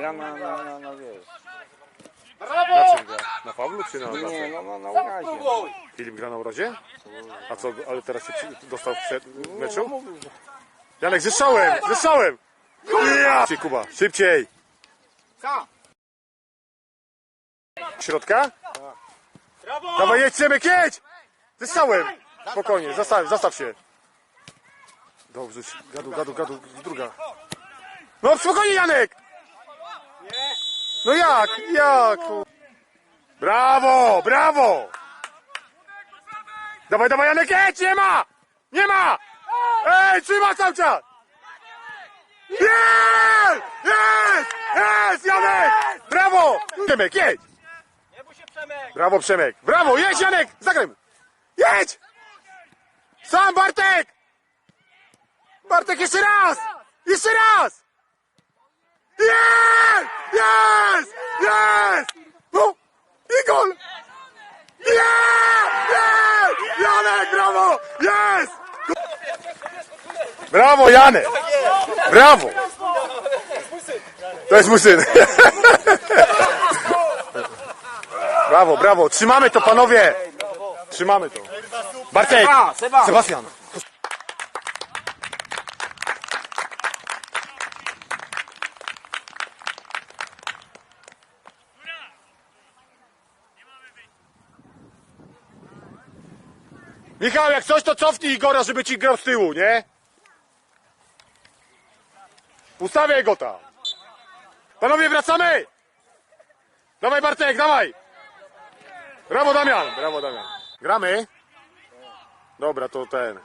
gra na, na, na, na wiesz. Na czym gra? Na Pawlu czy na Nie, Urazie? no, no na urazie. Filip gra na urazie? A co, ale teraz się przy- dostał przed No, meczu? że- Janek, zestrzałem! Zestrzałem! Ja! Szybciej, Kuba, szybciej! Środka? Dawaj, jedź, Przemek, jedź! Zestrzałem! Spokojnie, zastaw, zastaw się. Dobrze, gadu, gadu, gadu, druga. No spokojnie, Janek! No jak, jak? Brawo, brawo! Dawaj, dawaj, Janek, jedź, nie ma! Nie ma! Ej, trzyma cały czas! Jest! Jest! Jest, Janek! Brawo! Przemek, jedź! Brawo, Przemek! Brawo, jedź, Janek! Zagraj! Jedź! Sam, Bartek! Bartek, jeszcze raz! Jeszcze raz! Jest! Jest! Jest! No! I gol! Jest! Jest! Janek, brawo! Jest! Brawo, Janek! Brawo! To jest mój syn. Brawo, brawo. Trzymamy to, panowie. Trzymamy to. Bartek. Sebastian. Michał, jak coś, to cofnij Igora, żeby ci grał z tyłu, nie? Ustawiaj go tam. Panowie, wracamy! Dawaj Bartek, dawaj! Brawo Damian, brawo Damian. Gramy? Dobra, to ten.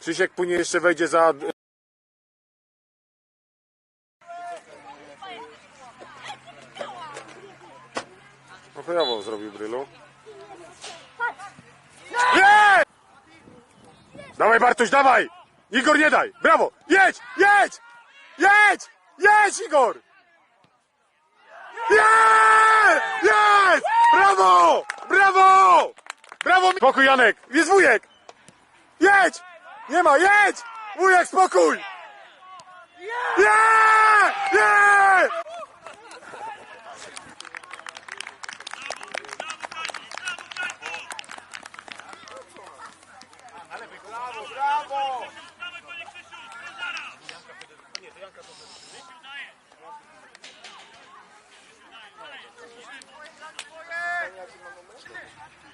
Krzysiek później jeszcze wejdzie za... No chujowo zrobił Brylu. Dawaj Bartuś, dawaj! Igor nie daj! Brawo! Jedź! Jedź! Jedź! Jedź Igor! Jest! Jest! Brawo! Brawo! Brawo! Spokój Janek! Jest wujek! Jedź! Nie ma, jedź! Wujek, spokój!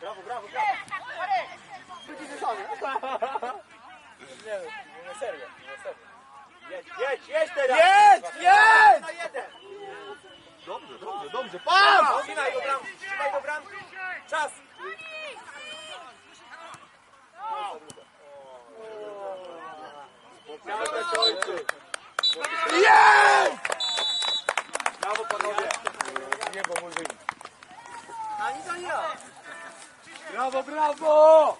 Brawo, brawo, brawo! Nie, nie serio, nie serio. Jedź, jedź, jedź teraz! Jedź! Jedź! Na jeden! Dobrze, dobrze, dobrze. Pan! Trzymaj go bram, trzymaj go bram! Czas! Bravo, bravo!